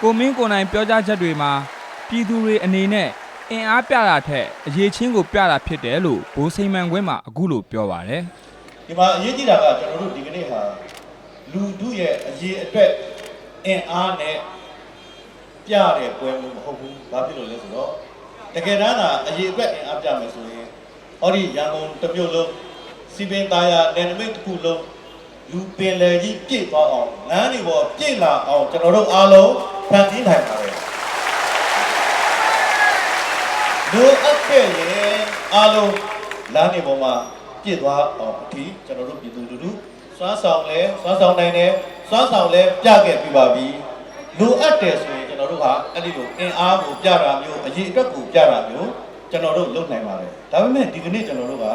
ကိုမင်းကိုနိုင်ပြောကြားချက်တွေမှာပြည်သူတွေအနေနဲ့အင်အားပြတာထက်အရေးချင်းကိုပြတာဖြစ်တယ်လို့ဘိုးစိန်မန်ခွင်းမှာအခုလိုပြောပါတယ်ဒီမှာအရေးကြီးတာကကျွန်တော်တို့ဒီကနေ့ဟာလူထုရဲ့အရေးအတွက်အင်အားနဲ့ပြတဲ့ပွဲမျိုးမဟုတ်ဘူး။ဘာဖြစ်လို့လဲဆိုတော့တကယ်တမ်းသာအရေးအတွက်အင်အားပြမယ်ဆိုရင်ဟောဒီရန်ကုန်တစ်မြို့လုံးစီပင်သားရနယ်နိမိတ်တစ်ခုလုံးလူပင်လယ်ကြီးပြည့်သွားအောင်လမ်းတွေပေါ်ပြည့်လာအောင်ကျွန်တော်တို့အားလုံး ဖန်တီးနိုင်ပါတယ်။လူအပ်ခဲ့ရင်အားလုံးလမ်းတွေပေါ်မှာပြည့်သွားအောင်အထိကျွန်တော်တို့ပြည်သူလူထုစွမ်းဆောင်လဲစွမ်းဆောင်နိုင်တယ်စွမ်းဆောင်လဲပြခဲ့ပြပါပြီလူအပ်တယ်ဆိုရင်ကျွန်တော်တို့ဟာအဲ့ဒီလိုအင်အားကိုပြတာမျိုးအရေးအတွက်ကိုပြတာမျိုးကျွန်တော်တို့လုပ်နိုင်ပါတယ်ဒါပေမဲ့ဒီကနေ့ကျွန်တော်တို့က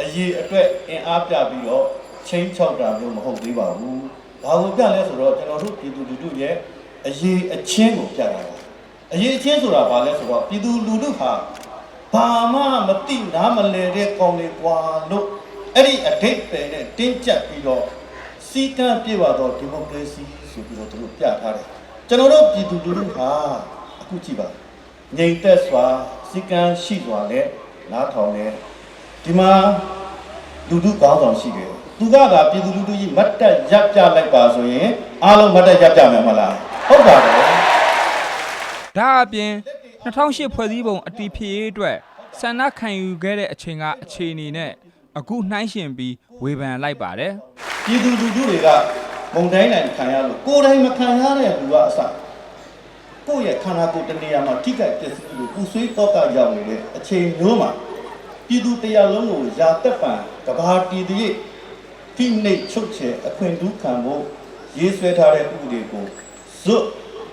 အရေးအတွက်အင်အားပြပြီးတော့ချင်းချောက်တာမျိုးမဟုတ်သေးပါဘူးဘာကိုပြလဲဆိုတော့ကျွန်တော်တို့ပြည်သူလူထုရဲ့ အရေးအချင်းကိုပြတာပါအရေးအချင်းဆိုတာဘာလဲဆိုတော့ပြည်သူလူထုဟာဘာမှမသိနားမလည်တဲ့ကောင်တွေကွာလို့အဲ့ဒီအဓိပ္ပာယ်နဲ့တင်းကျပ်ပြီးတော့စီကံပြေပါတော့ဒီမိုကရေစီဆိုပြီးတော့သူတို့ပြထားတယ်ကျွန်တော်တို့ပြည်သူလူထုဟာအခုကြည့်ပါငြိမ်သက်စွာစီကံရှိစွာနဲ့နားထောင်တယ်ဒီမှာလူထုကောင်းဆောင်ရှိတယ်သူကကပြည်သူလူထုကြီးမတ်တက်ရပ်ပြလိုက်ပါဆိုရင်အားလုံးမတ်တက်ရပ်ပြမယ်မလား ဟုတ်ပါတယ်ဒါအပြင်2008ဖွဲ့စည်းပုံအတီးဖြစ်ရေးအတွက်ဆန္ဒခံယူခဲ့တဲ့အချိန်ကအခြေအနေနဲ့အခုနှိုင်းယှဉ်ပြီးဝေဖန်လိုက်ပါတယ်ပြည်သူလူထုတွေကမုံတိုင်းနိုင်ခံရလို့ကိုယ်တိုင်မခံရတဲ့လူကအစကိုယ့်ရဲ့ခန္ဓာကိုယ်တစ်နေရာမှာထိခိုက်ပျက်စီးလို့ပူဆွေးတော့ကရောက်နေတဲ့အချိန်မျိုးမှာပြည်သူတရားလုံးကိုယာတက်ပံကဘာတီတည်းဖိနှိပ်ချုပ်ချယ်အခွင့်ဒုခံဖို့ရေးဆွဲထားတဲ့ဥပဒေကို ဇွတ်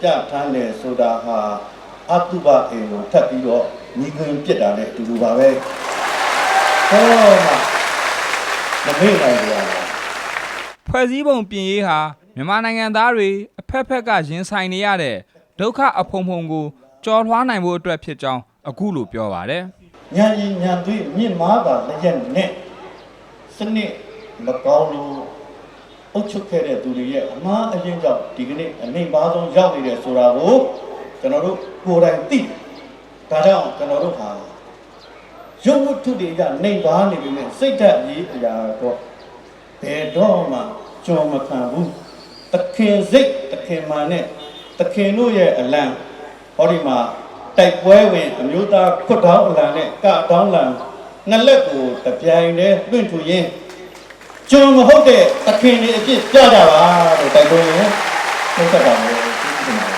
ပြထမ်းတယ်ဆိုတာဟာအတုပအိမ်ကိုထပ်ပြီးတော့ညီခွင်ပြစ်တာနဲ့အတူတူပါပဲဟောမှာမမေ့နိုင်ကြဘူးဖွဲ့စည်းပုံပြင်ရေးဟာမြန်မာနိုင်ငံသားတွေအဖက်ဖက်ကရင်ဆိုင်နေရတဲ့ဒုက္ခအဖုံဖုံကိုကြော်လွှားနိုင်ဖို့အတွက်ဖြစ်ကြောင်းအခုလိုပြောပါတယ်ညံရင်ညံသွေးမြင့်မားတာလည်းရက်နဲ့စနစ်မကောင်းလို့ အုတ်ချုပ်ခဲ့တဲ့သူတွေရဲ့အမှားအယွင်းကြောင့်ဒီကနေ့အနိုင်ပါဆုံးရောက်နေတယ်ဆိုတာကိုကျွန်တော်တို့ကိုယ်တိုင်သိဒါကြောင့်ကျွန်တော်တို့ဟာရုပ်ဝတ္ထုတွေကနေပါနေပြီနဲ့စိတ်ဓာတ်ကြီးအရာတော့ဘယ်တော့မှကြော်မခံဘူးတခင်စိတ်တခင်မာနဲ့တခင်တို့ရဲ့အလံဟောဒီမှာတိုက်ပွဲဝင်အမျိုးသားခွတ်တောင်းအလံနဲ့ကတောင်းလံနှစ်လက်ကိုတပြိုင်တည်းတွင့်ထူရင်းကျွန်မဟုတ်တဲ့သ ခင်တွေအဖြစ်ပြကြပါလို့တိုက်ပွဲဝင်နှုတ်ဆက်ပါမယ်ကျေးဇူးတင်ပါတယ်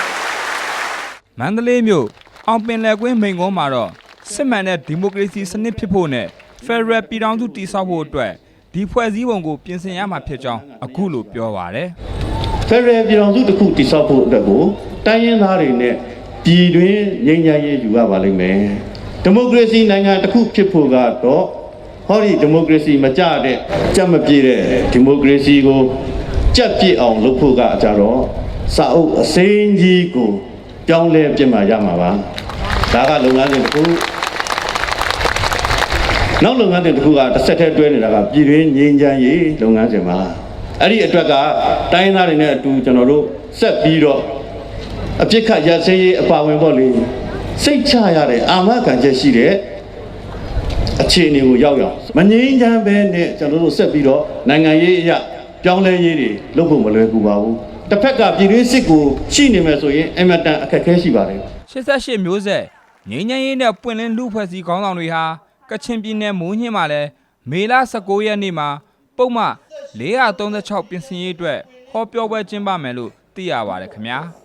မန္တလေးမြို့အောင်ပင်လယ်ကွင်းမိန်ကုန်းမှာတော့စစ်မှန်တဲ့ဒီမိုကရေစီစနစ်ဖြစ်ဖို့နဲ့ဖက်ဒရယ်ပြည်ထောင်စုတည်ဆောက်ဖို့အတွက်ဒီဖွဲ့စည်းပုံကိုပြင်ဆင်ရမှာဖြစ်ကြောင်းအခုလိုပြောပါတယ်ဖက်ဒရယ်ပြည်တော်စုတစ်ခုတည်ဆောက်ဖို့အတွက်ကိုတိုင်းရင်းသားတွေနဲ့ပြည်တွင်းငြိမ်းချမ်းရေးယူရပါလိမ့်မယ်ဒီမိုကရေစီနိုင်ငံတစ်ခုဖြစ်ဖို့ကတော့ ဟောဒီဒီမိုကရေစီမကြတဲ့ကြက်မပြေတဲ့ဒီမိုကရေစီကိုကြက်ပြည့်အောင်လုပ်ဖို့ကကြတော့စာအုပ်အစိမ်းကြီးကိုပြောင်းလဲပြင်มาရမှာပါဒါကလုပ်ငန်းစဉ်တစ်ခုနောက်လုပ်ငန်းစဉ်တစ်ခုကတစ်ဆက်တည်းတွဲနေတာကပြည်တွင်းငြိမ်းချမ်းရေးလုပ်ငန်းစဉ်ပါအဲ့ဒီအတွက်ကတိုင်းရင်းသားတွေနဲ့အတူကျွန်တော်တို့ဆက်ပြီးတော့အပြစ်ခတ်ရစဲရေးအပါဝင်ပေါ့လေစိတ်ချရတဲ့အာမခံချက်ရှိတဲ့ အခြေအနေကိုရောက်ရောက်မငြိမ်းချမ်းပဲနဲ့ကျွန်တော်တို့ဆက်ပြီးတော့နိုင်ငံရေးအရာပြောင်းလဲရေးတွေလုပ်ဖို့မလွယ်ကူပါဘူးတစ်ဖက်ကပြည်တွင်းစစ်ကိုရှိနေမယ်ဆိုရင်အင်မတန်အခက်အခဲရှိပါတယ်88မျိုးဆက်ငြိမ်းချမ်းရေးနဲ့ပွင့်လင်းလူဖွဲ့စည်းခေါင်းဆောင်တွေဟာကချင်ပြည်နယ်မိုးညှင်းမှာလဲမေလ19ရက်နေ့မှာပုံမှ436ပြင်ဆင်ရေးအတွက်ဟောပြောပွဲကျင်းပမယ်လို့သိရပါတယ်ခင်ဗျာ။